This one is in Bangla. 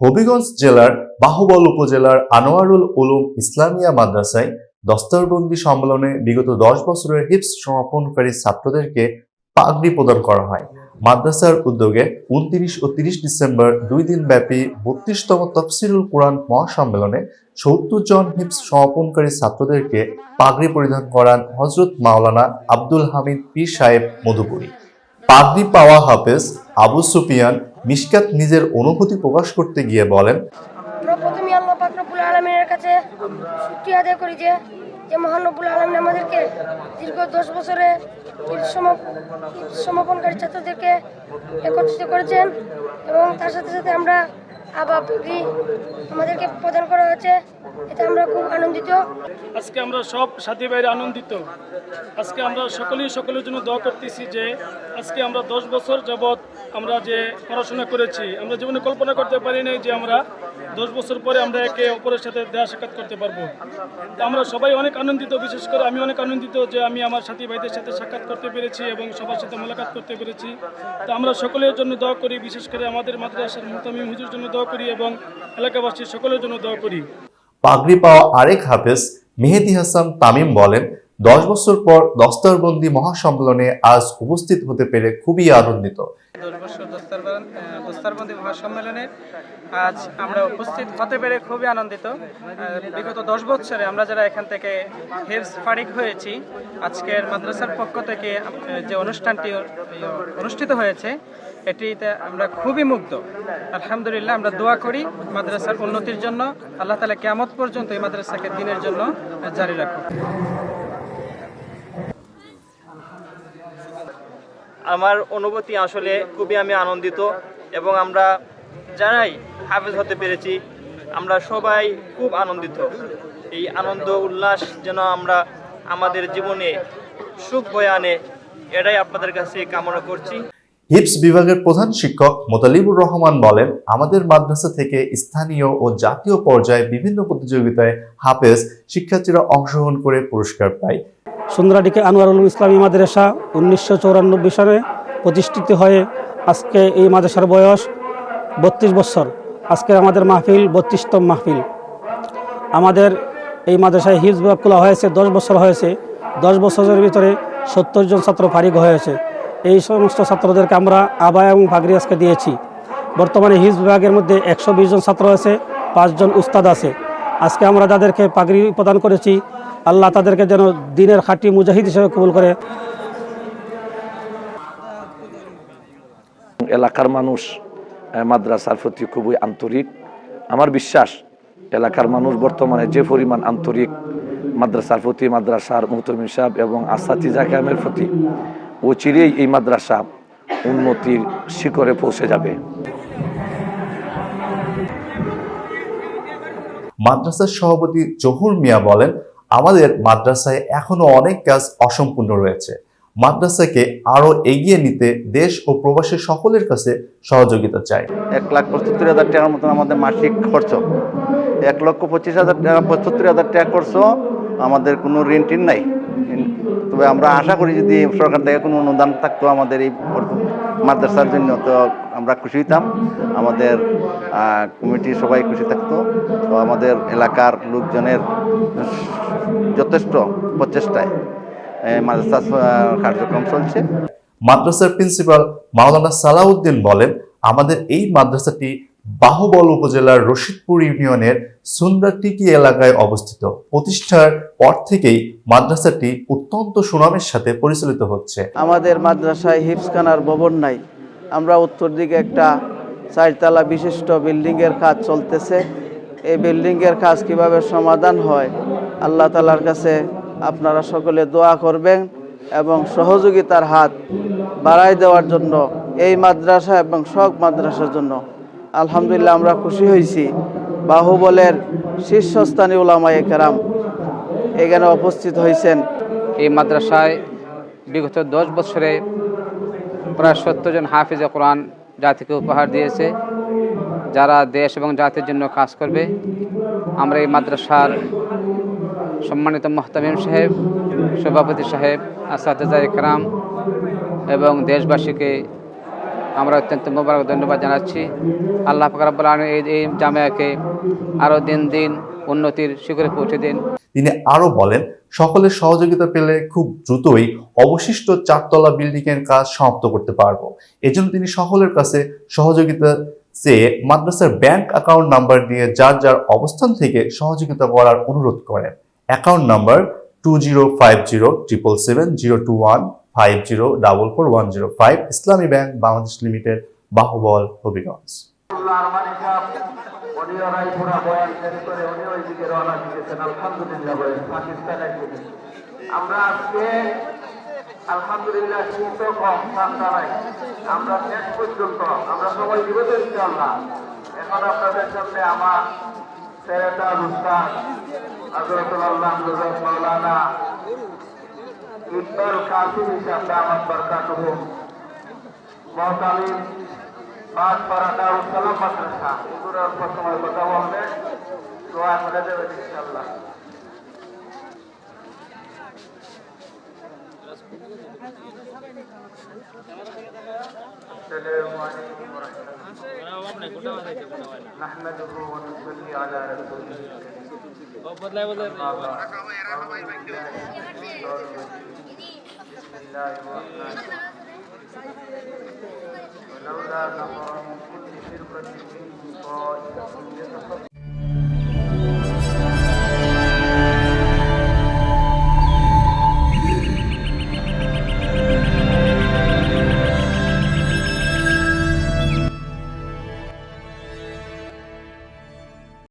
হবিগঞ্জ জেলার বাহুবল উপজেলার আনোয়ারুল উলুম ইসলামিয়া মাদ্রাসায় দস্তরবন্দি সম্মেলনে বিগত দশ বছরের হিপস সমাপনকারী ছাত্রদেরকে পাগড়ি প্রদান করা হয়। মাদ্রাসার উদ্যোগে উনত্রিশ ও তিরিশ ডিসেম্বর দুই দিন ব্যাপী বত্রিশতম তফসিরুল কোরআন মহাসম্মেলনে সত্তর জন হিপস সমাপনকারী ছাত্রদেরকে পাগড়ি পরিধান করান হজরত মাওলানা আব্দুল হামিদ পি সাহেব মধুপুরী। পাগড়ি পাওয়া হাফেজ আবু সুফিয়ান মিশকাত নিজের অনুভূতি প্রকাশ করতে গিয়ে বলেন প্রথমে আল্লাহ পাক রব্বুল আলামিনের কাছে শুকরিয়া আদায় করি যে যে মহান রব্বুল আলামিন আমাদেরকে দীর্ঘ দশ বছরে সমাপনকারী ছাত্রদেরকে একত্রিত করেছেন এবং তার সাথে সাথে আমরা আবা পাগড়ি আমাদেরকে প্রদান করা হয়েছে, এতে আমরা খুব আনন্দিত। আজকে আমরা সব সাথী ভাইরা আনন্দিত। আজকে আমরা সকলেই সকলের জন্য দোয়া করতেছি যে, আজকে আমরা দশ বছর যাবৎ আমরা যে পড়াশোনা করেছি, আমরা জীবনে কল্পনা করতে পারি নাই যে আমরা দশ বছর পরে আমরা একে অপরের সাথে দেয়া সাক্ষাৎ করতে পারব। আমরা সবাই অনেক আনন্দিত, বিশেষ করে আমি অনেক আনন্দিত যে আমি আমার সাথী ভাইদের সাথে সাক্ষাৎ করতে পেরেছি এবং সবার সাথে মোলাকাত করতে পেরেছি। তো আমরা সকলের জন্য দোয়া করি, বিশেষ করে আমাদের মাদ্রাসার মুহতামিম হুজুর জন্য দোয়া করি এবং এলাকাবাসীর সকলের জন্য দোয়া করি। পাগড়ি পাওয়া আরেক হাফেজ মেহেদি হাসান তামিম বলেন দশ বছর পর দস্তরবন্দি মহাসম্মেলনে আজ উপস্থিত হতে পেরে খুবই আনন্দিত। দশ দস্তারবন্দি মহাসম্মেলনে আজ আমরা উপস্থিত হতে পেরে খুবই আনন্দিত। বিগত দশ বছরে আমরা যারা এখান থেকে হেফস ফারিক হয়েছি আজকের মাদ্রাসার পক্ষ থেকে যে অনুষ্ঠানটি অনুষ্ঠিত হয়েছে এটিতে আমরা খুবই মুগ্ধ। আলহামদুলিল্লাহ আমরা দোয়া করি মাদ্রাসার উন্নতির জন্য। আল্লাহ তালা কেয়ামত পর্যন্ত এই মাদ্রাসাকে দিনের জন্য জারি রাখুন আমার অনুভূতি আসলে খুবই আমি আনন্দিত এবং আমরা যারাই হাফেজ হতে পেরেছি, আমরা সবাই খুব আনন্দিত। এই আনন্দ উল্লাস যেন আমরা আমাদের জীবনে সুখ বয়ে আনে, এটাই আপনাদের কাছে কামনা করছি। হিপস বিভাগের প্রধান শিক্ষক মোতালিবুর রহমান বলেন, আমাদের মাদ্রাসা থেকে স্থানীয় ও জাতীয় পর্যায়ে বিভিন্ন প্রতিযোগিতায় হাফেজ শিক্ষার্থীরা অংশগ্রহণ করে পুরস্কার পায়। সুন্দরাডিকে আনোয়ারুল ইসলামী মাদ্রাসা উনিশশো চৌরানব্বই সালে প্রতিষ্ঠিত হয়ে আজকে এই মাদ্রাসার বয়স বত্রিশ বছর। আজকে আমাদের মাহফিল বত্রিশতম মাহফিল। আমাদের এই মাদ্রাসায় হিজ বিভাগ খোলা হয়েছে, দশ বছর হয়েছে। দশ বছরের ভিতরে সত্তর জন ছাত্র ফারিক হয়েছে। এই সমস্ত ছাত্রদেরকে আমরা আবায় এবং ভাগরি আজকে দিয়েছি। বর্তমানে হিজ বিভাগের মধ্যে একশো বিশ জন ছাত্র আছে পাঁচজন উস্তাদ আছে। আজকে আমরা যাদেরকে পাগড়ি প্রদান করেছি, আল্লাহ তাদেরকে যেন দিনের খাঁটি মুজাহিদ হিসেবে কবুল করে। এলাকার মানুষ মাদ্রাসার প্রতি খুবই আন্তরিক। আমার বিশ্বাস, এলাকার মানুষ বর্তমানে যে পরিমাণ আন্তরিক মাদ্রাসার প্রতি, মাদ্রাসার মুহতমিন সাহেব এবং আসাতিজা ক্যামের প্রতি ও চিরেই এই মাদ্রাসা উন্নতির শিখরে পৌঁছে যাবে। মাদ্রাসার সভাপতি জহুর মিয়া বলেন আমাদের মাদ্রাসায় এখনও অনেক কাজ অসম্পূর্ণ রয়েছে। মাদ্রাসাকে আরও এগিয়ে নিতে দেশ ও প্রবাসী সকলের কাছে সহযোগিতা চাই। এক লাখ পঁচাত্তর হাজার টাকার মতন আমাদের মাসিক খরচ। এক লক্ষ পঁচিশ হাজার টাকা পঁচাত্তর হাজার টাকা খরচ আমাদের কোনো ঋণ টিন নাই। তবে আমরা আশা করি যদি সরকার থেকে কোনো অনুদান থাকতো আমাদের এই মাদ্রাসার জন্য, তো আমরা খুশি হইতাম। আমাদের কমিটি সবাই খুশি থাকতো। তো আমাদের এলাকার লোকজনের যথেষ্ট প্রচেষ্টায় মাদ্রাসা কার্যক্রম চলছে। মাদ্রাসার প্রিন্সিপাল মাওলানা সালাউদ্দিন বলেন, আমাদের এই মাদ্রাসাটি বাহুবল উপজেলার রশিদপুর ইউনিয়নের সুন্দরটিকি এলাকায় অবস্থিত। প্রতিষ্ঠার পর থেকেই মাদ্রাসাটি অত্যন্ত সুনামের সাথে পরিচালিত হচ্ছে। আমাদের মাদ্রাসায় হিপসখানার ভবন নাই। আমরা উত্তর দিকে একটা চারতলা বিশিষ্ট বিল্ডিংয়ের কাজ চলতেছে। এই বিল্ডিংয়ের কাজ কীভাবে সমাধান হয়, আল্লাহ তালার কাছে আপনারা সকলে দোয়া করবেন এবং সহযোগিতার হাত বাড়াই দেওয়ার জন্য এই মাদ্রাসা এবং সব মাদ্রাসার জন্য আলহামদুলিল্লাহ আমরা খুশি হয়েছি। বাহুবলের শীর্ষস্থানীয় ওলামায়ে কেরাম এখানে উপস্থিত হয়েছেন। এই মাদ্রাসায় বিগত দশ বছরে প্রায় সত্তর জন হাফিজে কোরআন জাতিকে উপহার দিয়েছে। যারা দেশ এবং জাতির জন্য কাজ করবে। আমরা এই মাদ্রাসার সম্মানিত মোহতামিম সাহেব, সভাপতি সাহেব, আসাদা ইকরাম এবং দেশবাসীকে আমরা অত্যন্ত মোবারক ধন্যবাদ জানাচ্ছি। আল্লাহ ফাকরাবুল আলম এই জামিয়াকে আরও দিন দিন উন্নতির শিখরে পৌঁছে দিন। তিনি আরও বলেন, সকলের সহযোগিতা পেলে খুব দ্রুতই অবশিষ্ট চারতলা বিল্ডিং এর কাজ সমাপ্ত করতে পারব। এজন্য তিনি সকলের কাছে সহযোগিতা চেয়ে মাদ্রাসার ব্যাংক অ্যাকাউন্ট নাম্বার দিয়ে যার যার অবস্থান থেকে সহযোগিতা করার অনুরোধ করেন। Account number two zero five zero triple seven zero two one five zero double four one zero five Islami bank Bangladesh limited Bahubal Habiganj আমরা আজকে, আলহামদুলিল্লাহ আমরা শেষ পর্যন্ত, আমরা সবাই বিগত এখন আপনাদের সামনে আমার রুস্তান হজরতুল্লাহ হজরত মৌলানা ইকবাল কাসিম হিসাবে আমার বরকাতুহ মহতালিম পাঁচ পারা দারুল সালাম মাদ্রাসা এগুলো অল্প সময় কথা বলবে দোয়া করে দেবেন ইনশাআল্লাহ السلام عليكم ورحمة الله نحمده ونصلي على رسوله بسم الله الرحمن الرحيم ولولا نفر من كل فرقة منهم طائفة يتفقهون